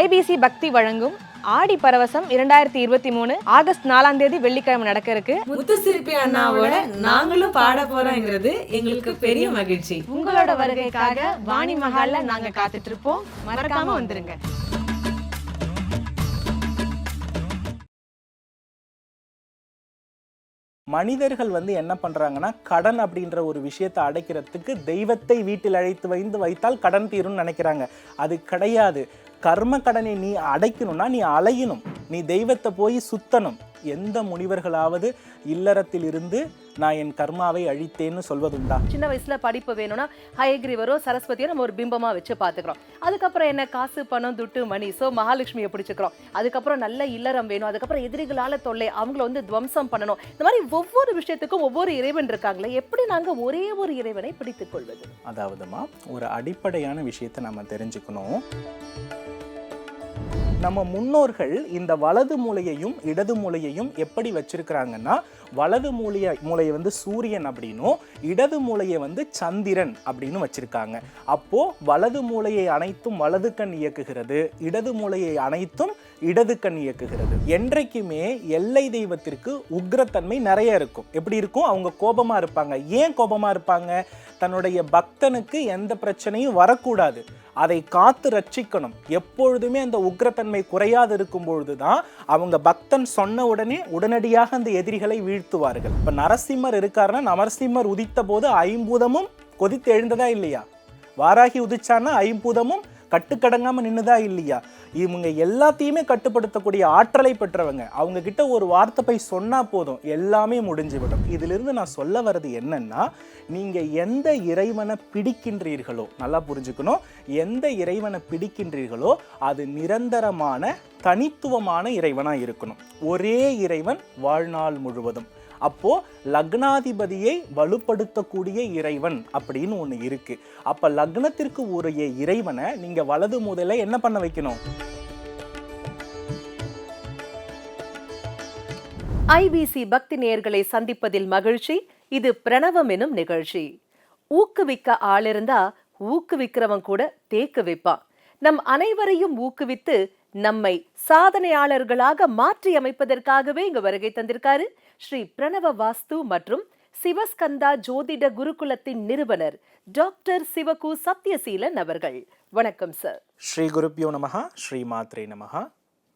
IBC பக்தி வழங்கும் ஆடி பரவசம் இரண்டாயிரத்தி இருபத்தி மூணு ஆகஸ்ட் நாலாம் தேதி வெள்ளிக்கிழமை நடக்க இருக்கு. முத்துசிற்பி அண்ணாவோட நாங்களும் பாட போறோங்கிறது எங்களுக்கு பெரிய மகிழ்ச்சி. உங்களோட வருகைக்காக வாணி மகால்ல நாங்க காத்துட்டு இருப்போம் மறக்காம வந்துருங்க. மனிதர்கள் வந்து என்ன பண்றாங்கன்னா கடன் அப்படின்ற ஒரு விஷயத்தை அடைக்கிறதுக்கு தெய்வத்தை வீட்டில் அழைத்து வைந்து வைத்தால் கடன் தீரும்னு நினைக்கிறாங்க. அது கிடையாது. கர்ம கடனை நீ அடைக்கணும்னா நீ அலையணும். நீ தெய்வத்தை போய் சுத்தணும். எந்த முனிவர்களாவது இல்லறத்தில் இருந்து நான் என் கர்மாவை அழித்தேன்னு சொல்வதுண்டா? சின்ன வயசுல படிப்பு வேணும்னா ஹயக்ரீவரோ சரஸ்வதியோ நம்ம ஒரு பிம்பமா வச்சு பாத்துக்கிறோம். அதுக்கப்புறம் என்ன காசு பணம் துட்டு மணி சோ மகாலட்சுமியை பிடிச்சுக்கிறோம். அதுக்கப்புறம் நல்ல இல்லறம் வேணும். அதுக்கப்புறம் எதிரிகளால தொல்லை அவங்கள வந்து துவம்சம் பண்ணணும். இந்த மாதிரி ஒவ்வொரு விஷயத்துக்கும் ஒவ்வொரு இறைவன் இருக்காங்களே எப்படி நாங்க ஒரே ஒரு இறைவனை பிடித்துக் கொள்வது? அதாவதுமா ஒரு அடிப்படையான விஷயத்தை நம்ம தெரிஞ்சுக்கணும். நம்ம முன்னோர்கள் இந்த வலது மூலையையும் இடது மூலையையும் எப்படி வச்சிருக்கிறாங்கன்னா வலது மூலைய மூலையை வந்து சூரியன் அப்படின்னும் இடது மூலையை வந்து சந்திரன் அப்படின்னு வச்சுருக்காங்க. அப்போது வலது மூலையை அனைத்தும் வலது கண் இயக்குகிறது இடது மூலையை அனைத்தும் இடது கண் இயக்குகிறது. என்றைக்குமே எல்லை தெய்வத்திற்கு உக்ரத்தன்மை நிறைய இருக்கும். எப்படி இருக்கும்? அவங்க கோபமாக இருப்பாங்க. ஏன் கோபமாக இருப்பாங்க? தன்னுடைய பக்தனுக்கு எந்த பிரச்சனையும் வரக்கூடாது. அதை காத்து ரட்சிக்கணும். எப்பொழுதுமே அந்த உக்ரத்தன்மை குறையாது இருக்கும் பொழுது தான் அவங்க பக்தன் சொன்ன உடனே உடனடியாக அந்த எதிரிகளை வீழ்த்துவார்கள். இப்ப நரசிம்மர் இருக்காருன்னா நரசிம்மர் உதித்த போது ஐம்பூதமும் கொதித்து எழுந்ததா இல்லையா? வாராகி உதிச்சான்னா ஐம்பூதமும் கட்டுக்கடங்காமல் நின்னுதா இல்லையா? இவங்க எல்லாத்தையுமே கட்டுப்படுத்தக்கூடிய ஆற்றலை பெற்றவங்க. அவங்க கிட்ட ஒரு வார்த்தை போய் சொன்னா போதும். எல்லாமே முடிஞ்சுவிடும். இதிலிருந்து நான் சொல்ல வர்றது என்னன்னா நீங்க எந்த இறைவனை பிடிக்கின்றீர்களோ நல்லா புரிஞ்சுக்கணும். எந்த இறைவனை பிடிக்கின்றீர்களோ அது நிரந்தரமான தனித்துவமான இறைவனாக இருக்கணும். ஒரே இறைவன் வாழ்நாள் முழுவதும். அப்போ லக்னாதிபதியை வலுப்படுத்தக்கூடிய இறைவன் அப்படின்னு ஒன்று இருக்கு. அப்ப லக்னத்திற்கு உரிய இறைவனை நீங்க வலது முதல்ல என்ன பண்ண வைக்கணும்? ஐபிசி பக்தி நேயர்களை சந்திப்பதில் மகிழ்ச்சி. இது பிரணவம் எனும் நிகழ்ச்சி. ஊக்குவிக்க ஆள் இருந்தா ஊக்குவிக்கிறவன் கூட தேக்கு வைப்பான். நம் அனைவரையும் ஊக்குவித்து நம்மை சாதனையாளர்களாக மாற்றி அமைப்பதற்காகவே இங்க வருகை தந்திருக்காரு ஸ்ரீ பிரணவ வாஸ்து மற்றும் சிவஸ்கந்தா ஜோதிட குருகுலத்தின் நிறுவனர் டாக்டர் சிவகு சத்யசீலன் அவர்கள். வணக்கம் சார் ஸ்ரீ குருப்பியோ நமகா ஸ்ரீ மாத்ரே நமகா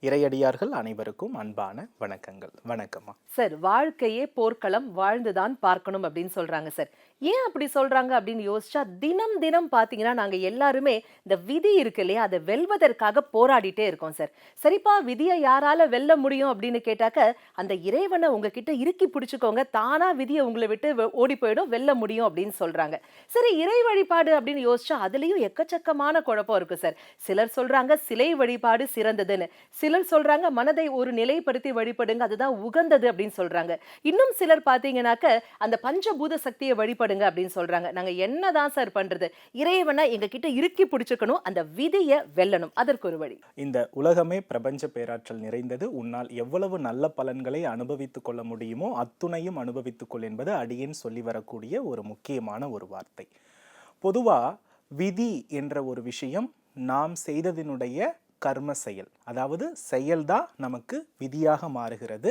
இறையடியார்கள் அனைவருக்கும் அன்பான வணக்கங்கள். வணக்கம்மா. சார் வாழ்க்கையே போர்க்களம் வாழ்ந்துதான் பார்க்கணும் அப்படின்னு சொல்றாங்க சார் ஏன் அப்படி சொல்றாங்க அப்படின்னு யோசிச்சா தினம் தினம் பாத்தீங்கன்னா நாங்க எல்லாருமே இந்த விதி இருக்கு இல்லையா அதை வெல்வதற்காக போராடிட்டே இருக்கோம் சார். சரிப்பா விதியை யாரால வெல்ல முடியும் அப்படின்னு கேட்டாக்க அந்த இறைவனை உங்ககிட்ட இறுக்கி பிடிச்சிக்கோங்க தானாக விதியை உங்களை விட்டு ஓடி போயிடும் வெல்ல முடியும் அப்படின்னு சொல்றாங்க. சரி இறை வழிபாடு அப்படின்னு யோசிச்சா அதுலயும் எக்கச்சக்கமான குழப்பம் இருக்கு சார். சிலர் சொல்றாங்க சிலை வழிபாடு சிறந்ததுன்னு. சிலர் சொல்றாங்க மனதை ஒரு நிலைப்படுத்தி வழிபடுங்க அதுதான் உகந்தது அப்படின்னு சொல்றாங்க. இன்னும் சிலர் பாத்தீங்கன்னாக்க அந்த பஞ்சபூத சக்தியை பயப்படுங்க அப்படின்னு சொல்றாங்க. நாங்க என்னதான் சார் பண்றது? இறைவனை எங்க கிட்ட இறுக்கி பிடிச்சுக்கணும். அந்த விதியை வெல்லணும். அதற்கு ஒரு வழி. இந்த உலகமே பிரபஞ்ச பேராற்றல் நிறைந்தது. உன்னால் எவ்வளவு நல்ல பலன்களை அனுபவித்துக் கொள்ள முடியுமோ அத்துணையும் அனுபவித்துக் கொள் என்பது அடியேன் சொல்லி வரக்கூடிய ஒரு முக்கியமான ஒரு வார்த்தை. பொதுவா விதி என்ற ஒரு விஷயம் நாம் செய்ததினுடைய கர்ம செயல். அதாவது செயல்தான் நமக்கு விதியாக மாறுகிறது.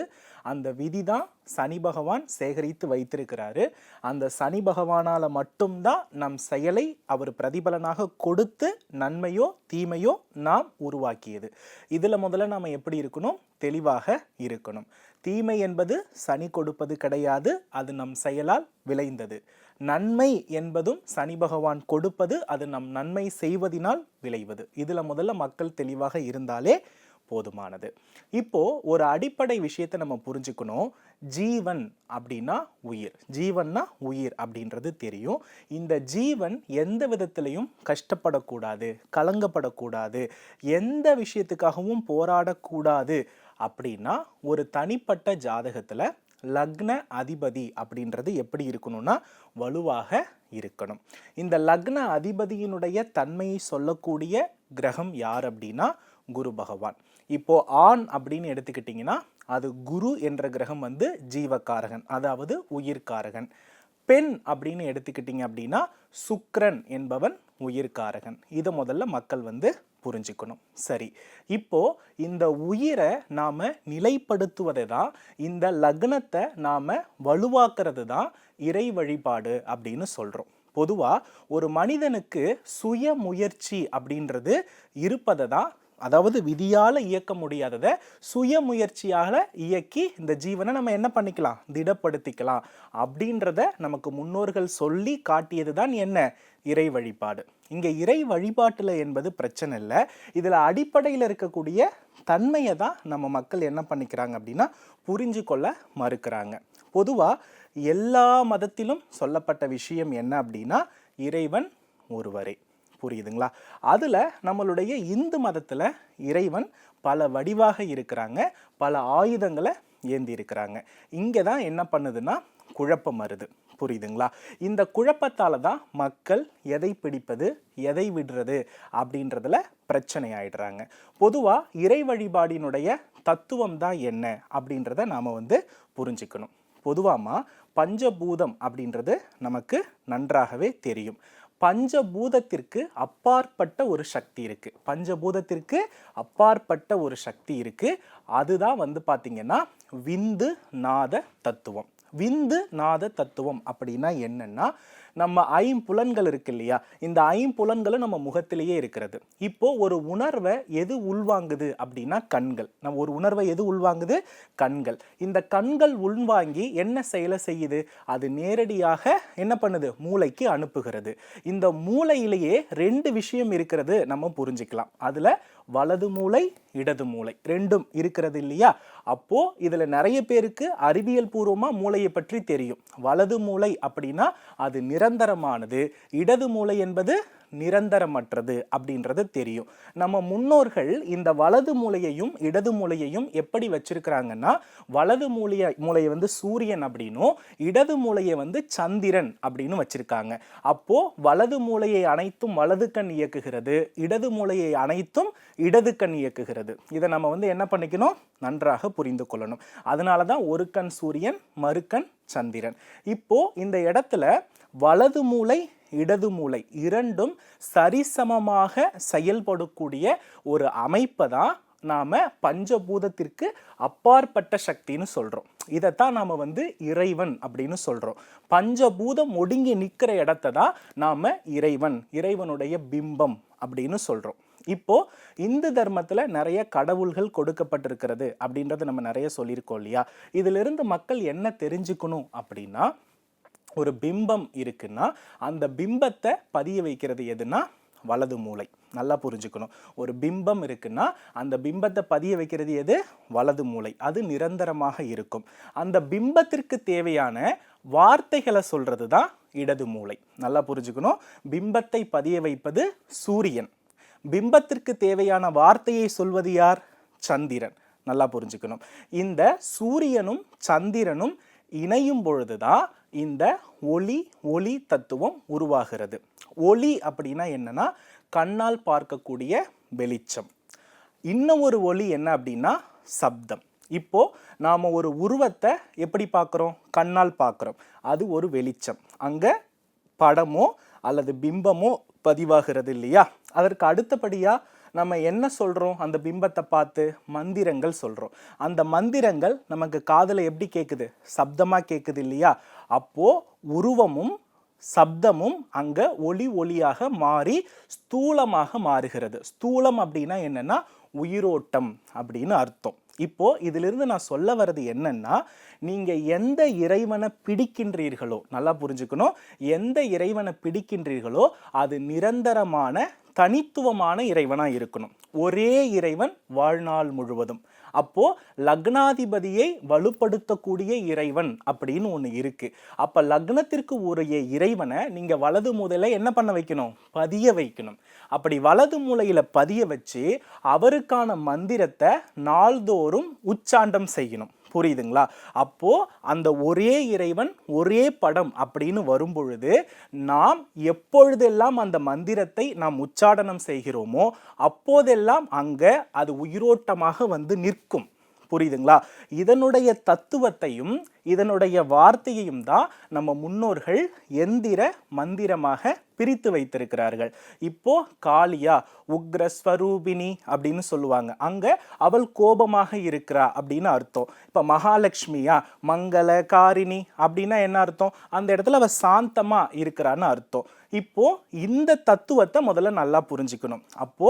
அந்த விதி தான் சனி பகவான் சேகரித்து வைத்திருக்கிறாரு. அந்த சனி பகவானால மட்டும்தான் நம் செயலை அவர் பிரதிபலனாக கொடுத்து நன்மையோ தீமையோ நாம் உருவாக்கியது. இதில் முதல்ல நாம் எப்படி இருக்கணும்? தெளிவாக இருக்கணும். தீமை என்பது சனி கொடுப்பது கிடையாது. அது நம் செயலால் விளைந்தது. நன்மை என்பதும் சனி பகவான் கொடுப்பது அது நம் நன்மை செய்வதினால் விளைவது. இதில் முதல்ல மக்கள் தெளிவாக இருந்தாலே போதுமானது. இப்போ ஒரு அடிப்படை விஷயத்தை நம்ம புரிஞ்சுக்கணும். ஜீவன் அப்படின்னா உயிர். ஜீவன்னா உயிர் அப்படின்றது தெரியும். இந்த ஜீவன் எந்த விதத்திலையும் கஷ்டப்படக்கூடாது கலங்கப்படக்கூடாது எந்த விஷயத்துக்காகவும் போராடக்கூடாது அப்படின்னா ஒரு தனிப்பட்ட ஜாதகத்தில் லக்ன அதிபதி அப்படின்றது எப்படி இருக்கணும்னா வலுவாக இருக்கணும். இந்த லக்ன அதிபதியினுடைய தன்மையை சொல்லக்கூடிய கிரகம் யார் அப்படின்னா குரு பகவான். இப்போ ஆண் அப்படின்னு எடுத்துக்கிட்டிங்கன்னா அது குரு என்ற கிரகம் வந்து ஜீவகாரகன் அதாவது உயிர்காரகன் பெண் அப்படின்னு எடுத்துக்கிட்டிங்க அப்படின்னா சுக்ரன் என்பவன் உயிர்காரகன் இதை முதல்ல மக்கள் வந்து புரிஞ்சுக்கணும். சரி. இப்போ இந்த உயிரை நாம் நிலைப்படுத்துவதை தான் இந்த லக்னத்தை நாம் வலுவாக்குறது தான் இறை வழிபாடு அப்படின்னு சொல்கிறோம் பொதுவாக ஒரு மனிதனுக்கு சுய முயற்சி அப்படின்றது இருப்பதை தான் அதாவது விதியால் இயக்க முடியாததை சுயமுயற்சியாக இயக்கி இந்த ஜீவனை நம்ம என்ன பண்ணிக்கலாம்? திடப்படுத்திக்கலாம். அப்படின்றத நமக்கு முன்னோர்கள் சொல்லி காட்டியது தான் என்ன? இறை வழிபாடு. இங்கே இறை வழிபாட்டில் என்பது பிரச்சனை இல்லை. இதில் அடிப்படையில் இருக்கக்கூடிய தன்மையை தான் நம்ம மக்கள் என்ன பண்ணிக்கிறாங்க அப்படின்னா புரிஞ்சு கொள்ள மறுக்கிறாங்க. பொதுவாக எல்லா மதத்திலும் சொல்லப்பட்ட விஷயம் என்ன அப்படின்னா இறைவன் ஒருவரே. புரியுதுங்களா? அதில் நம்மளுடைய இந்து மதத்தில் இறைவன் பல வடிவாக இருக்கிறாங்க பல ஆயுதங்களை ஏந்தி இருக்கிறாங்க இங்கே தான் என்ன பண்ணுதுன்னா குழப்பம் வருது புரியுதுங்களா? இந்த குழப்பத்தால் தான் மக்கள் எதை பிடிப்பது எதை விடுறது அப்படின்றதுல பிரச்சனை ஆயிடுறாங்க. பொதுவாக இறை வழிபாடினுடைய தத்துவம் தான் என்ன அப்படின்றத நாம் வந்து புரிஞ்சுக்கணும். பொதுவாமா பஞ்சபூதம் அப்படின்றது நமக்கு நன்றாகவே தெரியும். பஞ்சபூதத்திற்கு அப்பாற்பட்ட ஒரு சக்தி இருக்கு. பஞ்சபூதத்திற்கு அப்பாற்பட்ட ஒரு சக்தி இருக்கு. அதுதான் வந்து பார்த்திங்கன்னா விந்து நாத தத்துவம். விந்து நாத தத்துவம் அப்படின்னா என்னென்னா நம்ம ஐம்புலன்கள் இருக்கு இல்லையா? இந்த ஐம்புலன்களும் நம்ம முகத்திலேயே இருக்கிறது. இப்போ ஒரு உணர்வை எது உள்வாங்குது அப்படின்னா கண்கள். நம்ம ஒரு உணர்வை எது உள்வாங்குது? கண்கள். இந்த கண்கள் உள்வாங்கி என்ன செயலை செய்யுது? அது நேரடியாக என்ன பண்ணுது? மூளைக்கு அனுப்புகிறது. இந்த மூளையிலேயே ரெண்டு விஷயம் இருக்கிறது நம்ம புரிஞ்சுக்கலாம். அதுல வலது மூளை இடது மூளை ரெண்டும் இருக்கிறது இல்லையா? அப்போ இதுல நிறைய பேருக்கு அறிவியல் பூர்வமா மூளையை பற்றி தெரியும். வலது மூளை அப்படின்னா அது நிரந்தரமானது இடது மூளை என்பது நிரந்தரமற்றது அப்படின்றது தெரியும். நம்ம முன்னோர்கள் இந்த வலது மூலையையும் இடது மூலையையும் எப்படி வச்சிருக்கிறாங்கன்னா வலது மூலைய மூலையை வந்து சூரியன் அப்படின்னும் இடது மூலையை வந்து சந்திரன் அப்படின்னு வச்சிருக்காங்க. அப்போ வலது மூலையை அனைத்தும் வலது கண் இயக்குகிறது இடது மூலையை அனைத்தும் இடது கண் இயக்குகிறது. இதை நம்ம வந்து என்ன பண்ணிக்கணும்? நன்றாக புரிந்து கொள்ளணும். அதனால தான் ஒரு கண் சூரியன் மறுக்கண் சந்திரன். இப்போ இந்த இடத்துல வலது மூளை இடது மூளை இரண்டும் சரிசமமாக செயல்படக்கூடிய ஒரு அமைப்பை தான் நாம் பஞ்சபூதத்திற்கு அப்பாற்பட்ட சக்தின்னு சொல்கிறோம் இதைத்தான் நாம் வந்து இறைவன் அப்படின்னு சொல்கிறோம் பஞ்சபூதம் ஒடுங்கி நிற்கிற இடத்த தான் நாம் இறைவன் இறைவனுடைய பிம்பம் அப்படின்னு சொல்கிறோம் இப்போ இந்து தர்மத்தில் நிறைய கடவுள்கள் கொடுக்கப்பட்டிருக்கிறது அப்படின்றத நம்ம நிறைய சொல்லியிருக்கோம் இல்லையா? இதிலிருந்து மக்கள் என்ன தெரிஞ்சுக்கணும் அப்படின்னா ஒரு பிம்பம் இருக்குன்னா அந்த பிம்பத்தை பதிய வைக்கிறது எதுனா வலது மூளை. நல்லா புரிஞ்சுக்கணும். ஒரு பிம்பம் இருக்குன்னா அந்த பிம்பத்தை பதிய வைக்கிறது எது? வலது மூளை. அது நிரந்தரமாக இருக்கும். அந்த பிம்பத்திற்கு தேவையான வார்த்தைகளை சொல்றது தான் இடது மூளை. நல்லா புரிஞ்சுக்கணும். பிம்பத்தை பதிய வைப்பது சூரியன். பிம்பத்திற்கு தேவையான வார்த்தையை சொல்வது யார்? சந்திரன். நல்லா புரிஞ்சுக்கணும். இந்த சூரியனும் சந்திரனும் இணையும் பொழுதுதான் இந்த ஒளி ஒளி தத்துவம் உருவாகிறது. ஒளி அப்படின்னா என்னன்னா கண்ணால் பார்க்கக்கூடிய வெளிச்சம். இன்னும் ஒரு ஒளி என்ன அப்படின்னா சப்தம். இப்போ நாம் ஒரு உருவத்தை எப்படி பார்க்குறோம்? கண்ணால் பார்க்குறோம். அது ஒரு வெளிச்சம். அங்கே படமோ அல்லது பிம்பமோ பதிவாகிறது இல்லையா? அதற்கு அடுத்தபடியாக நம்ம என்ன சொல்கிறோம் அந்த பிம்பத்தை பார்த்து மந்திரங்கள் சொல்கிறோம் அந்த மந்திரங்கள் நமக்கு காதில் எப்படி கேட்குது சப்தமாக கேட்குது இல்லையா? அப்போது உருவமும் சப்தமும் அங்கே ஒளி ஒளியாக மாறி ஸ்தூலமாக மாறுகிறது. ஸ்தூலம் அப்படின்னா என்னென்னா உயிரோட்டம் அப்படின்னு அர்த்தம். இப்போ இதிலிருந்து நான் சொல்ல வர்றது என்னன்னா நீங்க எந்த இறைவனை பிடிக்கின்றீர்களோ நல்லா புரிஞ்சுக்கணும் எந்த இறைவனை பிடிக்கின்றீர்களோ அது நிரந்தரமான தனித்துவமான இறைவனாக இருக்கணும். ஒரே இறைவன் வாழ்நாள் முழுவதும். அப்போ லக்னாதிபதியை வலுப்படுத்தக்கூடிய இறைவன் அப்படின்னு ஒன்று இருக்கு. அப்போ லக்னத்திற்கு உரிய இறைவனை நீங்கள் வலது மூலையில் என்ன பண்ண வைக்கணும்? பதிய வைக்கணும். அப்படி வலது மூலையில் பதிய வச்சு அவருக்கான மந்திரத்தை நாள்தோறும் உச்சாண்டம் செய்யணும். புரியுதுங்களா? அப்போது அந்த ஒரே இறைவன் ஒரே படம் அப்படின்னு வரும்பொழுது நாம் எப்பொழுதெல்லாம் அந்த மந்திரத்தை நாம் உச்சாடனம் செய்கிறோமோ அப்போதெல்லாம் அங்கே அது உயிரோட்டமாக வந்து நிற்கும். புரியுதுங்களா? இதனுடைய தத்துவத்தையும் இதனுடைய வார்த்தையையும் தான் நம்ம முன்னோர்கள் எந்திர மந்திரமாக பிரித்து வைத்திருக்கிறார்கள். இப்போ காளியா உக்ரஸ்வரூபிணி அப்படின்னு சொல்லுவாங்க. அங்க அவள் கோபமாக இருக்கிறா அப்படின்னு அர்த்தம். இப்ப மகாலட்சுமியா மங்கள காரிணி அப்படின்னா என்ன அர்த்தம்? அந்த இடத்துல அவ சாந்தமா இருக்கிறான்னு அர்த்தம். இப்போ இந்த தத்துவத்தை முதல்ல நல்லா புரிஞ்சுக்கணும். அப்போ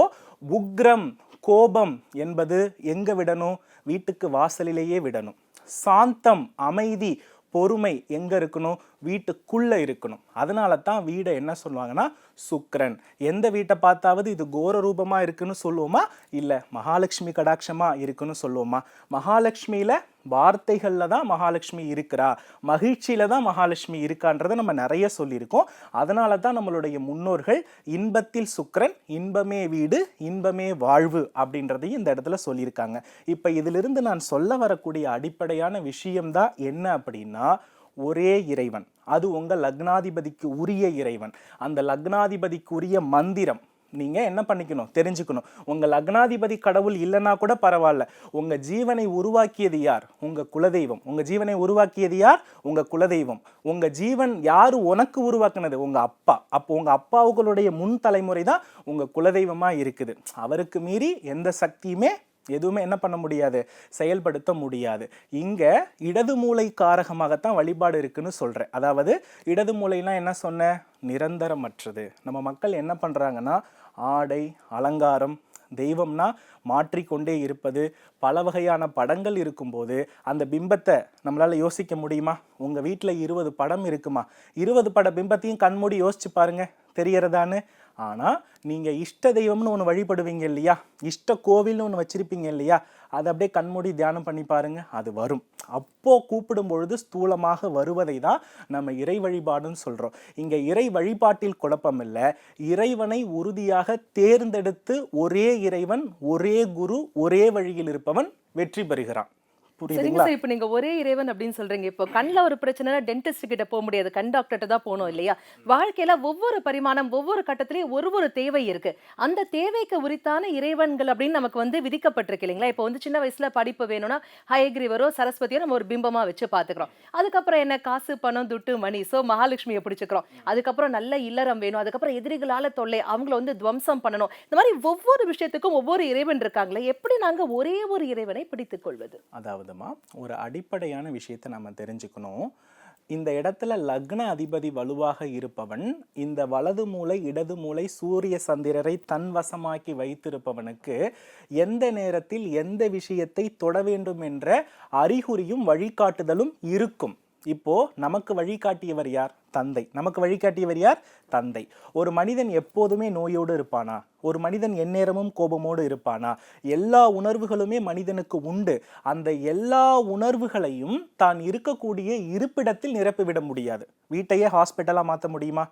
உக்ரம் கோபம் என்பது எங்க விடணும்? வீட்டுக்கு வாசலிலேயே விடணும். சாந்தம் அமைதி பொறுமை எங்கே இருக்கணும்? வீட்டுக்குள்ளே இருக்கணும். அதனால தான் வீடை என்ன சொல்லுவாங்கன்னா சுக்கரன். எந்த வீட்டை பார்த்தாவது இது கோர ரூபமாக இருக்குன்னு சொல்லுவோமா? இல்லை மகாலட்சுமி கடாட்சமாக இருக்குன்னு சொல்லுவோமா? மகாலட்சுமியில் வார்த்தைகளில் தான் மகாலட்சுமி இருக்கிறா. மகிழ்ச்சியில் தான் மகாலட்சுமி இருக்கான்றதை நம்ம நிறைய சொல்லியிருக்கோம். அதனால தான் நம்மளுடைய முன்னோர்கள் இன்பத்தில் சுக்கரன் இன்பமே வீடு இன்பமே வாழ்வு அப்படின்றதையும் இந்த இடத்துல சொல்லியிருக்காங்க. இப்போ இதிலிருந்து நான் சொல்ல வரக்கூடிய அடிப்படையான விஷயம்தான் என்ன அப்படின்னா ஒரே இறைவன். அது உங்கள் லக்னாதிபதிக்கு உரிய இறைவன். அந்த லக்னாதிபதிக்கு உரிய மந்திரம் நீங்க என்ன பண்ணிக்கணும்? தெரிஞ்சுக்கணும். உங்க லக்னாதிபதி கடவுள் இல்லைன்னா கூட பரவாயில்ல. உங்க ஜீவனை உருவாக்கியது யார்? உங்க குலதெய்வம். உங்க ஜீவனை உருவாக்கியது யார்? உங்க குலதெய்வம். உங்க ஜீவன் யாரு உனக்கு உருவாக்குனது? உங்க அப்பா. அப்போ உங்க அப்பாவுகளுடைய முன் தலைமுறை தான் உங்க குலதெய்வமா இருக்குது. அவருக்கு மீறி எந்த சக்தியுமே எதுவுமே என்ன பண்ண முடியாது? செயல்படுத்த முடியாது. இங்கே இடது மூளை காரகமாகத்தான் வழிபாடு இருக்குன்னு சொல்கிறேன் அதாவது இடது மூளைலாம் என்ன சொன்னேன் நிரந்தரமற்றது. நம்ம மக்கள் என்ன பண்ணுறாங்கன்னா ஆடை அலங்காரம் தெய்வம்னா மாற்றிக்கொண்டே இருப்பது பல வகையான படங்கள் இருக்கும்போது அந்த பிம்பத்தை நம்மளால் யோசிக்க முடியுமா? உங்கள் வீட்டில் இருபது படம் இருக்குமா? இருபது பட பிம்பத்தையும் கண்மூடி யோசிச்சு பாருங்க. தெரியறதான்னு? ஆனால் நீங்கள் இஷ்ட தெய்வம்னு ஒன்று வழிபடுவீங்க இல்லையா? இஷ்ட கோவில்னு ஒன்று வச்சுருப்பீங்க இல்லையா? அதை அப்படியே கண்மூடி தியானம் பண்ணி பாருங்க அது வரும். அப்போது கூப்பிடும் பொழுது ஸ்தூலமாக வருவதை தான் நம்ம இறை வழிபாடுன்னு சொல்கிறோம் இங்கே இறை வழிபாட்டில் குழப்பம் இல்லை. இறைவனை உறுதியாக தேர்ந்தெடுத்து ஒரே இறைவன் ஒரே குரு ஒரே வழியில் இருப்பவன் வெற்றி பெறுகிறான். சரிங்க புரியுதுங்களா சார். இப்போ நீங்க ஒரே இறைவன் அப்படின்னு சொல்றீங்க. இப்போ கண்ணில் ஒரு பிரச்சனைனா டென்டிஸ்ட் கிட்ட போக முடியாது. கண் டாக்டர்கிட்ட தான் போகணும் இல்லையா? வாழ்க்கையில ஒவ்வொரு பரிமாணம் ஒவ்வொரு கட்டத்திலயும் ஒரு ஒரு தேவை இருக்கு. அந்த தேவைக்கு உரித்தான இறைவன்கள் அப்படின்னு நமக்கு வந்து விதிக்கப்பட்டிருக்கு இல்லைங்களா? இப்போ வந்து சின்ன வயசுல படிப்பு வேணும்னா ஹயக்ரீவரோ சரஸ்வதியோ நம்ம ஒரு பிம்பமா வச்சு பாத்துக்கிறோம். அதுக்கப்புறம் என்ன? காசு பணம் துட்டு மணி. சோ மகாலட்சுமியை பிடிச்சுக்கிறோம். அதுக்கப்புறம் நல்ல இல்லறம் வேணும். அதுக்கப்புறம் எதிரிகளால தொல்லை அவங்கள வந்து துவம்சம் பண்ணணும். இந்த மாதிரி ஒவ்வொரு விஷயத்துக்கும் ஒவ்வொரு இறைவன் இருக்காங்களே எப்படி நாங்க ஒரே ஒரு இறைவனை பிடித்துக் கொள்வது? அதாவதுமா ஒரு அடிப்படையான விஷயத்தை நம்ம தெரிஞ்சுக்கணும். இந்த இடத்துல லக்ன அதிபதி வலுவாக இருப்பவன் இந்த வலது மூளை இடது மூளை சூரிய சந்திரரை தன் வசமாக்கி வைத்திருப்பவனுக்கு எந்த நேரத்தில் எந்த விஷயத்தை தொட வேண்டும் என்ற அறிகுறியும் வழிகாட்டுதலும் இருக்கும். இப்போ நமக்கு வழிகாட்டியவர் யார்? தந்தை. நமக்கு வழிகாட்டியவர் யார்? தந்தை. ஒரு மனிதன் எப்போதுமே நோயோடு இருப்பானா? ஒரு மனிதன் எந்நேரமும் கோபமோடு இருப்பானா? எல்லா உணர்வுகளுமே மனிதனுக்கு உண்டு. அந்த எல்லா உணர்வுகளையும் தான் இருக்கக்கூடிய இருப்பிடத்தில் நிரப்பிவிட முடியாது. வீட்டையே ஹாஸ்பிட்டலாக மாற்ற முடியுமா?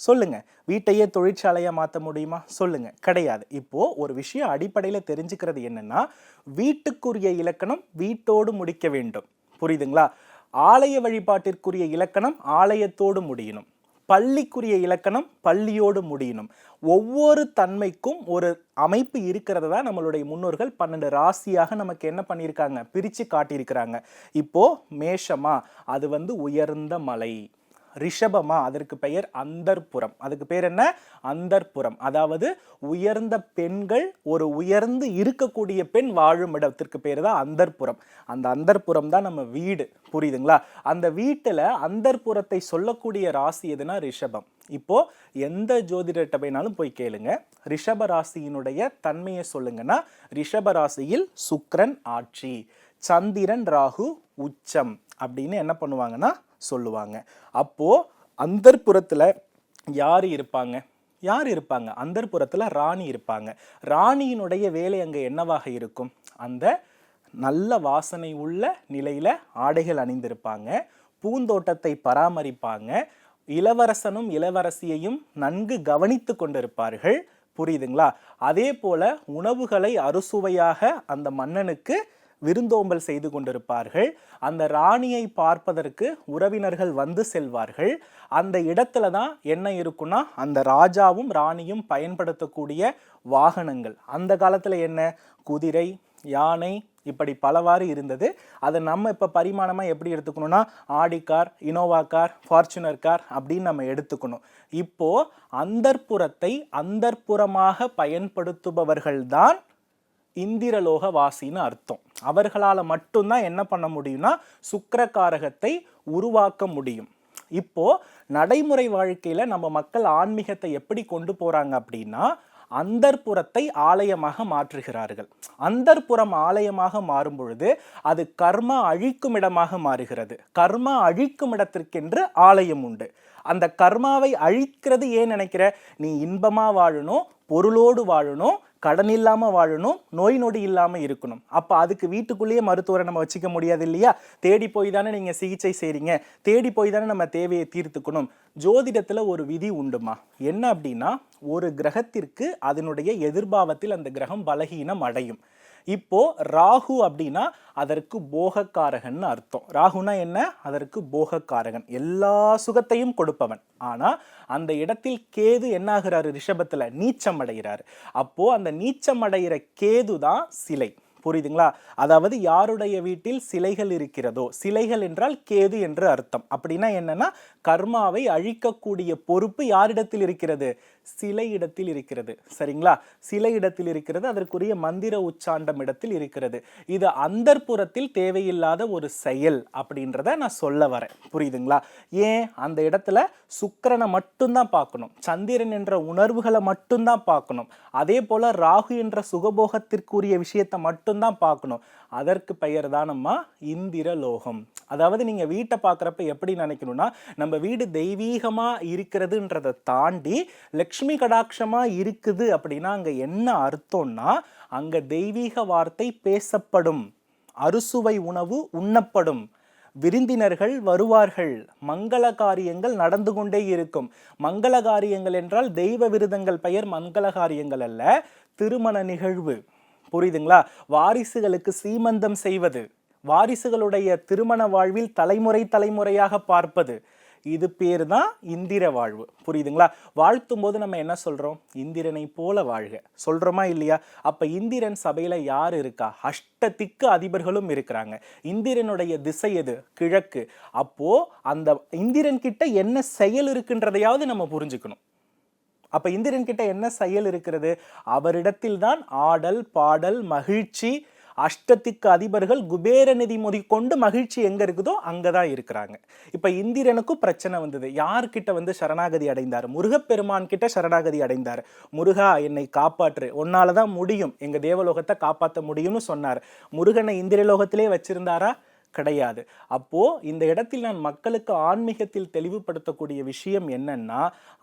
சொல்லுங்க. வீட்டையே தொழிற்சாலையாக மாற்ற முடியுமா? சொல்லுங்க. கிடையாது. இப்போ ஒரு விஷயம் அடிப்படையில் தெரிஞ்சுக்கிறது என்னன்னா வீட்டுக்குரிய இலக்கணம் வீட்டோடு முடிக்க வேண்டும். புரியுதுங்களா? ஆலய வழிபாட்டிற்குரிய இலக்கணம் ஆலயத்தோடு முடியணும். பள்ளிக்குரிய இலக்கணம் பள்ளியோடு முடியணும். ஒவ்வொரு தன்மைக்கும் ஒரு அமைப்பு இருக்கிறது தான் நம்மளுடைய முன்னோர்கள் பன்னெண்டு ராசியாக நமக்கு என்ன பண்ணியிருக்காங்க? பிரித்து காட்டியிருக்கிறாங்க. இப்போ மேஷமா அது வந்து உயர்ந்த மலை. ரிஷபமா? அதற்கு பெயர் அந்தர்புறம் அதுக்கு பேர் என்ன? அந்தர்புறம் அதாவது உயர்ந்த பெண்கள் ஒரு உயர்ந்து இருக்கக்கூடிய பெண் வாழும் இடத்திற்கு பேர் தான் அந்தர்புறம் அந்த அந்தர்புறம் தான் நம்ம வீடு. புரியுதுங்களா? அந்த வீட்டில் அந்தர்புறத்தை சொல்லக்கூடிய ராசி எதுனா ரிஷபம். இப்போ எந்த ஜோதிடர்கிட்ட வேணாலும் போய் கேளுங்க. ரிஷப ராசியினுடைய தன்மையை சொல்லுங்கன்னா ரிஷப ராசியில் சுக்ரன் ஆட்சி சந்திரன் ராகு உச்சம் அப்படின்னு என்ன பண்ணுவாங்கன்னா சொல்லுவாங்க. அப்போ அந்தர்புறத்தில் யார் இருப்பாங்க? யார் இருப்பாங்க? அந்தர்புறத்தில் ராணி இருப்பாங்க. ராணியினுடைய வேலை அங்கே என்னவாக இருக்கும்? அந்த நல்ல வாசனை உள்ள நிலையில் ஆடைகள் அணிந்திருப்பாங்க. பூந்தோட்டத்தை பராமரிப்பாங்க. இளவரசனும் இளவரசியையும் நன்கு கவனித்து கொண்டிருப்பார்கள். புரியுதுங்களா? அதே போல உணவுகளை அறுசுவையாக அந்த மன்னனுக்கு விருந்தோம்பல் செய்து கொண்டிருப்பார்கள். அந்த ராணியை பார்ப்பதற்கு உறவினர்கள் வந்து செல்வார்கள். அந்த இடத்துல தான் என்ன இருக்குன்னா அந்த ராஜாவும் ராணியும் பயன்படுத்தக்கூடிய வாகனங்கள். அந்த காலத்தில் என்ன? குதிரை யானை இப்படி பலவாறு இருந்தது. அதை நம்ம இப்போ பரிமாணமாக எப்படி எடுத்துக்கணும்னா Audi car Innova car Fortuner car அப்படின்னு நம்ம எடுத்துக்கணும். இப்போ அந்தர்புறத்தை அந்தர்புறமாக பயன்படுத்துபவர்கள்தான் இந்திரலோக வாசின்னு அர்த்தம். அவர்களால் மட்டும்தான் என்ன பண்ண முடியும்னா சுக்கரகாரகத்தை உருவாக்க முடியும். இப்போ நடைமுறை வாழ்க்கையில் நம்ம மக்கள் ஆன்மீகத்தை எப்படி கொண்டு போகிறாங்க அப்படின்னா அந்தர்புறத்தை ஆலயமாக மாற்றுகிறார்கள். அந்தர்புறம் ஆலயமாக மாறும் பொழுது அது கர்ம அழிக்கும் இடமாக மாறுகிறது. கர்ம அழிக்கும் இடத்திற்கென்று ஆலயம் உண்டு. அந்த கர்மாவை அழிக்கிறது ஏன் நினைக்கிற? நீ இன்பமாக வாழணும் பொருளோடு வாழணும் கடன் இல்லாமல் வாழணும் நோய் நொடி இல்லாமல் இருக்கணும். அப்போ அதுக்கு வீட்டுக்குள்ளேயே மருத்துவரை நம்ம வச்சுக்க முடியாது இல்லையா? தேடி போய் தானே நீங்கள் சிகிச்சை செய்கிறீங்க தேடி போய் தானே நம்ம தேவையை தீர்த்துக்கணும். ஜோதிடத்தில் ஒரு விதி உண்டுமா? என்ன அப்படின்னா ஒரு கிரகத்திற்கு அதனுடைய எதிர்பாவத்தில் அந்த கிரகம் பலகீனம் அடையும். இப்போ ராகு அப்படின்னா அதற்கு போகக்காரகன் அர்த்தம். ராகுனா என்ன? அதற்கு போகக்காரகன். எல்லா சுகத்தையும் கொடுப்பவன். ஆனா அந்த இடத்தில் கேது என்ன ஆகுறாரு ரிஷபத்துல நீச்சம் அடைகிறார். அப்போ அந்த நீச்சம் அடைகிற கேது தான் சிலை. புரியுதுங்களா? அதாவது யாருடைய வீட்டில் சிலைகள் இருக்கிறதோ? சிலைகள் என்றால் கேது என்று அர்த்தம். அப்படின்னா என்னன்னா கர்மாவை அழிக்கக்கூடிய பொறுப்பு யாரிடத்தில் இருக்கிறது? சிலை இடத்தில் இருக்கிறது. சரிங்களா? சிலை இடத்தில் இருக்கிறது அதற்குரிய மந்திர உச்சாண்டம் இடத்தில் இருக்கிறது. இது அந்தர்புறத்தில் தேவையில்லாத ஒரு செயல் அப்படின்றத நான் சொல்ல வரேன். புரியுதுங்களா? ஏன்? அந்த இடத்துல சுக்கரனை மட்டும்தான் பார்க்கணும். சந்திரன் என்ற உணர்வுகளை மட்டும்தான் பார்க்கணும். அதே போல ராகு என்ற சுகபோகத்திற்குரிய விஷயத்தை மட்டும்தான் பார்க்கணும். அதற்கு பெயர் தானம்மா? இந்திர லோகம் அதாவது நீங்கள் வீட்டை பார்க்குறப்ப எப்படி நினைக்கணும்னா நம்ம வீடு தெய்வீகமாக இருக்கிறதுன்றதை தாண்டி லக்ஷ்மி கடாட்சமாக இருக்குது அப்படின்னா அங்கே என்ன அர்த்தம்னா அங்கே தெய்வீக வார்த்தை பேசப்படும். அறுசுவை உணவு உண்ணப்படும். விருந்தினர்கள் வருவார்கள். மங்கள காரியங்கள் நடந்து கொண்டே இருக்கும். மங்கள காரியங்கள் என்றால் தெய்வ விருதங்கள் பெயர் மங்கள காரியங்கள் அல்ல திருமண நிகழ்வு. புரியுதுங்களா? வாரிசுகளுக்கு சீமந்தம் செய்வது. வாரிசுகளுடைய திருமண வாழ்வில் தலைமுறை தலைமுறையாக பார்ப்பது. இது பேர் தான் இந்திர வாழ்வு. புரியுதுங்களா? வாழ்த்தும் போது நம்ம என்ன சொல்கிறோம் இந்திரனை போல வாழ்க. சொல்கிறோமா இல்லையா? அப்போ இந்திரன் சபையில் யார் இருக்கா? அஷ்டதிக்கு அதிபர்களும் இருக்கிறாங்க. இந்திரனுடைய திசை எது? கிழக்கு. அப்போது அந்த இந்திரன் கிட்ட என்ன செயல் இருக்குன்றதையாவது நம்ம புரிஞ்சுக்கணும். அப்போ இந்திரன் கிட்ட என்ன செயல் இருக்கிறது? அவரிடத்தில் தான் ஆடல் பாடல் மகிழ்ச்சி அஷ்டத்திக்கு அதிபர்கள் குபேர நிதி கொண்டு மகிழ்ச்சி எங்க இருக்குதோ அங்கே தான் இருக்கிறாங்க. இப்போ இந்திரனுக்கும் பிரச்சனை வந்தது. யார்கிட்ட வந்து சரணாகதி அடைந்தார்? முருகப்பெருமான் கிட்ட சரணாகதி அடைந்தார். முருகா என்னை காப்பாற்று. உன்னாலதான் முடியும். எங்க தேவலோகத்தை காப்பாற்ற முடியும்னு சொன்னார். முருகனை இந்திரலோகத்திலே வச்சிருந்தாரா? கிடையாது. அப்போ இந்த இடத்தில் நான் மக்களுக்கு ஆன்மீகத்தில் தெளிவுபடுத்தக்கூடிய விஷயம் என்னன்னா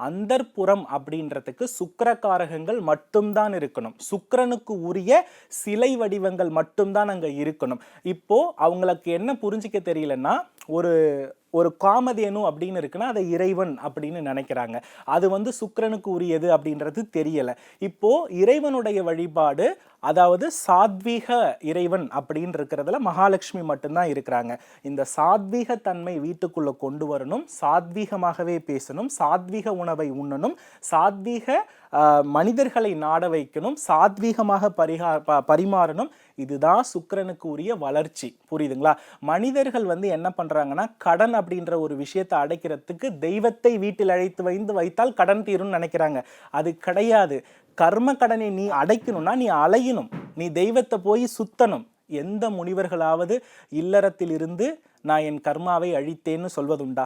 அந்தர்புறம் அப்படின்றதுக்கு சுக்கரகாரகங்கள் மட்டும்தான் இருக்கணும். சுக்கரனுக்கு உரிய சிலை வடிவங்கள் மட்டும்தான் அங்கே இருக்கணும். இப்போ அவங்களுக்கு என்ன புரிஞ்சிக்க தெரியலன்னா ஒரு ஒரு காமதேனு அப்படின்னு இருக்குன்னா அதை இறைவன் அப்படின்னு நினைக்கிறாங்க. அது வந்து சுக்கரனுக்கு உரியது அப்படின்றது தெரியலை. இப்போது இறைவனுடைய வழிபாடு அதாவது சாத்வீக இறைவன் அப்படின்னு இருக்கிறதுல மகாலட்சுமி மட்டும்தான் இருக்கிறாங்க. இந்த சாத்வீக தன்மை வீட்டுக்குள்ளே கொண்டு வரணும் சாத்வீகமாகவே பேசணும் சாத்வீக உணவை உண்ணணும் சாத்வீக மனிதர்களை நாட வைக்கணும் சாத்வீகமாக பரிகா ப- பரிமாறணும். இதுதான் சுக்கரனுக்கு உரிய வளர்ச்சி. புரியுதுங்களா? மனிதர்கள் வந்து என்ன பண்ணுறாங்கன்னா கடன் அப்படின்ற ஒரு விஷயத்தை அடைக்கிறதுக்கு தெய்வத்தை வீட்டில் அழைத்து வைந்து வைத்தால் கடன் தீரும்னு நினைக்கிறாங்க. அது கிடையாது. கர்ம கடனை நீ அடைக்கணும்னா நீ அலையணும். நீ தெய்வத்தை போய் சுத்தணும். எந்த முனிவர்களாவது இல்லறத்தில் இருந்து நான் என் கர்மாவை அழித்தேன்னு சொல்வதுண்டா?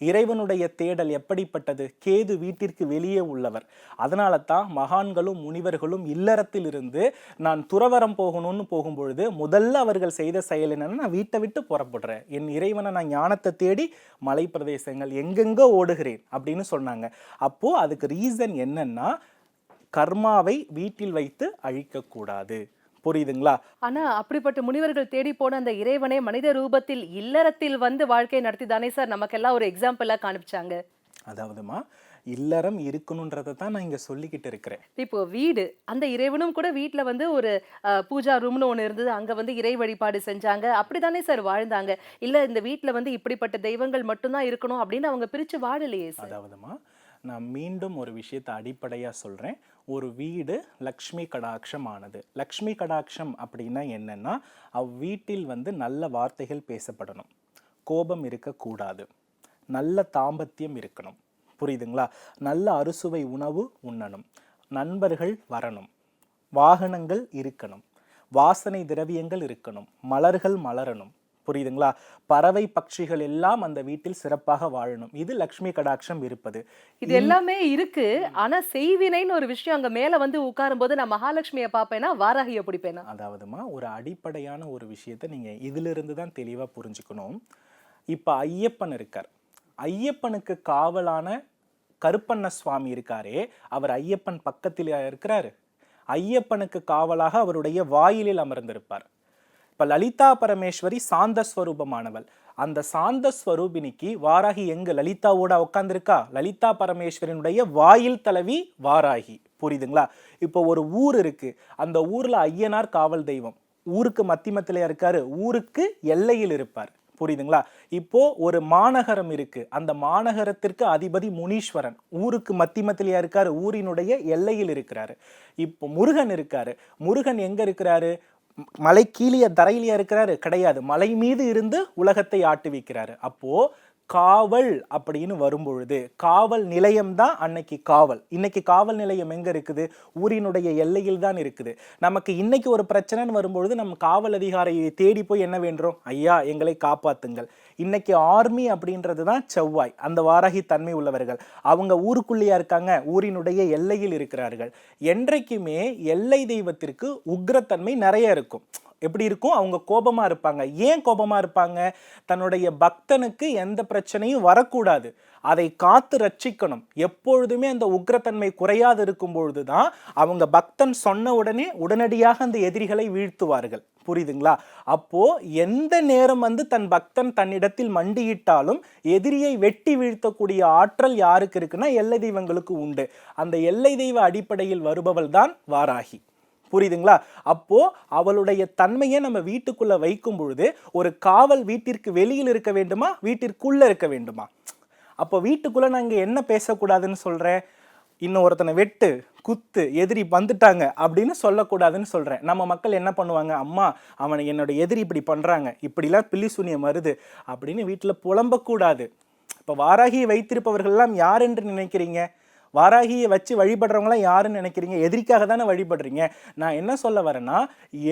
இறைவனுடைய தேடல் எப்படிப்பட்டது? கேது வீட்டிற்கு வெளியே உள்ளவர். அதனால தான் மகான்களும் முனிவர்களும் இல்லறத்தில் இருந்து நான் துறவரம் போகணும்னு போகும்பொழுது முதல்ல அவர்கள் செய்த செயல் என்னன்னா நான் வீட்டை விட்டு புறப்படுறேன். என் இறைவனை நான் ஞானத்தை தேடி மலை பிரதேசங்கள் எங்கெங்கோ ஓடுகிறேன் அப்படின்னு சொன்னாங்க. அப்போது அதுக்கு ரீசன் என்னன்னா கர்மாவை வீட்டில் வைத்து அழிக்கக்கூடாது. புரியுதுங்களா? ஆனா அப்படிப்பட்ட முனிவர்கள் தேடி போன அந்த இறைவனே மனித ரூபத்தில் இல்லறத்தில் வந்து வாழ்க்கை நடத்தி தானே சார் நமக்கெல்லாம் ஒரு எக்ஸாம்பிளா காமிச்சாங்க. அதாவதுமா இல்லறம் இருக்கணுன்றதை தான் நான் இங்க சொல்லிக்கிட்டு இருக்கிறேன். இப்போ வீடு அந்த இறைவனும் கூட வீட்ல வந்து ஒரு பூஜா ரூம்னு ஒண்ணு இருந்தது. அங்க வந்து இறை வழிபாடு செஞ்சாங்க. அப்படிதானே சார் வாழ்ந்தாங்க. இல்ல இந்த வீட்ல வந்து இப்படிப்பட்ட தெய்வங்கள் மட்டும்தான் இருக்கணும் அப்படின்னு அவங்க பிரிச்சு வாழலையே சார். அதாவதுமா நான் மீண்டும் ஒரு விஷயத்தை அடிப்படையா சொல்றேன். ஒரு வீடு லக்ஷ்மி கடாட்சமானது. லக்ஷ்மி கடாட்சம் அப்படின்னா என்னென்னா அவ்வீட்டில் வந்து நல்ல வார்த்தைகள் பேசப்படணும். கோபம் இருக்கக்கூடாது. நல்ல தாம்பத்தியம் இருக்கணும். புரியுதுங்களா? நல்ல அறுசுவை உணவு உண்ணணும். நண்பர்கள் வரணும். வாகனங்கள் இருக்கணும். வாசனை திரவியங்கள் இருக்கணும். மலர்கள் மலரணும். புரியுதுங்களா? பறவை பட்சிகள் எல்லாம் அந்த வீட்டில் சிறப்பாக வாழணும். இது லக்ஷ்மி கடாட்சம் இருப்பது. இது எல்லாமே இருக்கு. ஆனா செய்வினைன்னு ஒரு விஷயம் அங்க மேல வந்து உட்காரும்போது நான் மகாலட்சுமியை பாப்பேனா வாராகியை பிடிப்பேனா? அதாவதுமா ஒரு அடிப்படையான ஒரு விஷயத்தை நீங்க இதிலிருந்து தான் தெளிவா புரிஞ்சுக்கணும். இப்ப ஐயப்பன் இருக்கார். ஐயப்பனுக்கு காவலான கருப்பண்ண சுவாமி இருக்காரே அவர் ஐயப்பன் பக்கத்தில் இருக்கிறாரு. ஐயப்பனுக்கு காவலாக அவருடைய வாயிலில் அமர்ந்திருப்பார். இப்போ லலிதா பரமேஸ்வரி சாந்த ஸ்வரூபமானவள். அந்த சாந்த ஸ்வரூபினிக்கு வாராகி எங்க லலிதாவோட உட்காந்துருக்கா லலிதா பரமேஸ்வரனுடைய வாயில் தலைவி வாராகி. புரியுதுங்களா? இப்போ ஒரு ஊர் இருக்கு. அந்த ஊர்ல ஐயனார் காவல் தெய்வம். ஊருக்கு மத்திமத்திலையா இருக்காரு. ஊருக்கு எல்லையில் இருப்பார். புரியுதுங்களா? இப்போ ஒரு மாநகரம் இருக்கு. அந்த மாநகரத்திற்கு அதிபதி முனீஸ்வரன். ஊருக்கு மத்திமத்திலையா இருக்காரு. ஊரினுடைய எல்லையில் இருக்கிறாரு. இப்போ முருகன் இருக்காரு. முருகன் எங்க இருக்கிறாரு? மலை கீழே தரையிலேயே இருக்கிறாரு கிடையாது. மலை மீது இருந்து உலகத்தை ஆட்டுவிக்கிறாரு. அப்போது காவல் அப்படின்னு வரும்பொழுது காவல் நிலையம் தான் அன்னைக்கு காவல். இன்னைக்கு காவல் நிலையம் எங்கே இருக்குது? ஊரினுடைய எல்லையில் தான் இருக்குது. நமக்கு இன்னைக்கு ஒரு பிரச்சனைன்னு வரும்பொழுது நம்ம காவல் அதிகாரியை தேடி போய் என்ன வேண்டுறோம்? ஐயா எங்களை காப்பாத்துங்கள். இன்னைக்கு ஆர்மி அப்படின்றது தான் செவ்வாய். அந்த வாராகி தன்மை உள்ளவர்கள். அவங்க ஊருக்குள்ளேயா இருக்காங்க? ஊரினுடைய எல்லையில் இருக்கிறார்கள். என்றைக்குமே எல்லை தெய்வத்திற்கு உக்ரத்தன்மை நிறைய இருக்கும். எப்படி இருக்கும்? அவங்க கோபமாக இருப்பாங்க. ஏன் கோபமாக இருப்பாங்க? தன்னுடைய பக்தனுக்கு எந்த பிரச்சனையும் வரக்கூடாது. அதை காத்து ரட்சிக்கணும். எப்பொழுதுமே அந்த உக்ரத்தன்மை குறையாது இருக்கும் பொழுது தான் அவங்க பக்தன் சொன்ன உடனே உடனடியாக அந்த எதிரிகளை வீழ்த்துவார்கள். புரியுதுங்களா? அப்போ எந்த நேரம் வந்து தன் பக்தன் தன்னிடத்தில் மண்டியிட்டாலும் எதிரியை வெட்டி வீழ்த்தக்கூடிய ஆற்றல் யாருக்கு இருக்குன்னா எல்லை தெய்வங்களுக்கு உண்டு. அந்த எல்லை தெய்வ அடிப்படையில் வருபவள் தான் வாராகி. புரியுதுங்களா? அப்போ அவளுடைய தன்மையை நம்ம வீட்டுக்குள்ள வைக்கும் பொழுது ஒரு காவல் வீட்டிற்கு வெளியில் இருக்க வேண்டுமா? வீட்டிற்குள்ள இருக்க வேண்டுமா? அப்போ வீட்டுக்குள்ள நான் இங்க என்ன பேசக்கூடாதுன்னு சொல்றேன்? இன்னும் ஒருத்தனை வெட்டு குத்து எதிரி வந்துட்டாங்க அப்படின்னு சொல்லக்கூடாதுன்னு சொல்கிறேன் நம்ம மக்கள் என்ன பண்ணுவாங்க? அம்மா அவனை என்னோட எதிரி இப்படி பண்ணுறாங்க இப்படிலாம் பில்லி சூனியம் வருது அப்படின்னு வீட்டில் புலம்பக்கூடாது. இப்போ வாராகியை வைத்திருப்பவர்கள்லாம் யார் என்று நினைக்கிறீங்க? வாராகியை வச்சு வழிபடுறவங்களாம் யாருன்னு நினைக்கிறீங்க? எதிரிக்காக தானே வழிபடுறீங்க? நான் என்ன சொல்ல வரேன்னா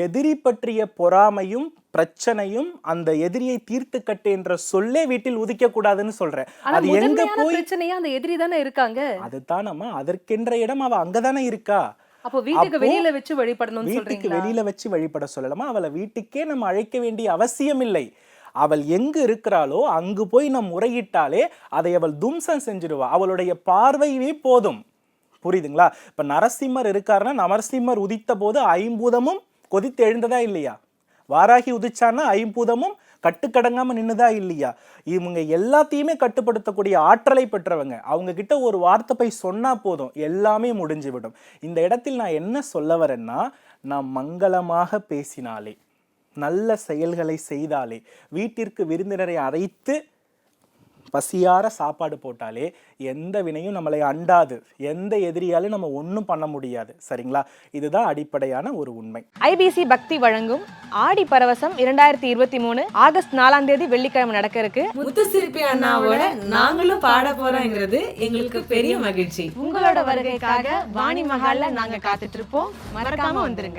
எதிரி பற்றிய பொறாமையும் பிரச்சனையும் அந்த எதிரியை தீர்த்து கட்டு என்ற சொல்லே வீட்டில் உதிக்க கூடாதுன்னு சொல்றேன் அது எங்க போய் பிரச்சனையா அந்த எதிரி தானே இருக்காங்க? அதுதான் நம்ம அதற்கென்ற இடம் அவ அங்கதானே இருக்கா? அப்போ வீட்டுக்கு வெளியில வச்சு வழிபடணும்னு வீட்டுக்கு வெளியில வச்சு வழிபட சொல்லலாமா? அவளை வீட்டுக்கே நம்ம அழைக்க வேண்டிய அவசியம் இல்லை. அவள் எங்கு இருக்கிறாளோ அங்கு போய் நம் முறையிட்டாலே அதை அவள் தும்சம் செஞ்சிடுவா. அவளுடைய பார்வையே போதும். புரியுதுங்களா? இப்ப நரசிம்மர் இருக்காருன்னா நரசிம்மர் உதித்த போது ஐம்பூதமும் கொதித்து எழுந்ததா இல்லையா? வாராகி உதிச்சான்னா ஐம்பூதமும் கட்டுக்கடங்காம நின்னுதா இல்லையா? இவங்க எல்லாத்தையுமே கட்டுப்படுத்தக்கூடிய ஆற்றலை பெற்றவங்க. அவங்க கிட்ட ஒரு வார்த்தை போய் சொன்னா போதும். எல்லாமே முடிஞ்சு விடும் இந்த இடத்தில் நான் என்ன சொல்ல வரேன்னா நான் மங்களமாக பேசினாலே. நல்ல செயல்களை செய்தாலே வீட்டிற்கு விருந்தினரை அழைத்து பசியார சாப்பாடு போட்டாலே எந்த வினையும் நம்மளை அண்டாது. எந்த எதிரியாலும் நம்ம ஒன்றும் பண்ண முடியாது. சரிங்களா? இதுதான் அடிப்படையான ஒரு உண்மை. ஐபிசி பக்தி வழங்கும் ஆடி பரவசம் இரண்டாயிரத்தி இருபத்தி மூணு ஆகஸ்ட் நாலாம் தேதி வெள்ளிக்கிழமை நடக்க இருக்கு. முத்துசிற்பி அண்ணாவோட நாங்களும் பாட போறோங்கிறது எங்களுக்கு பெரிய மகிழ்ச்சி. உங்களோட வருகைக்காக வாணி மகால்ல நாங்க காத்துட்டு இருப்போம். மறக்காம வந்துருங்க.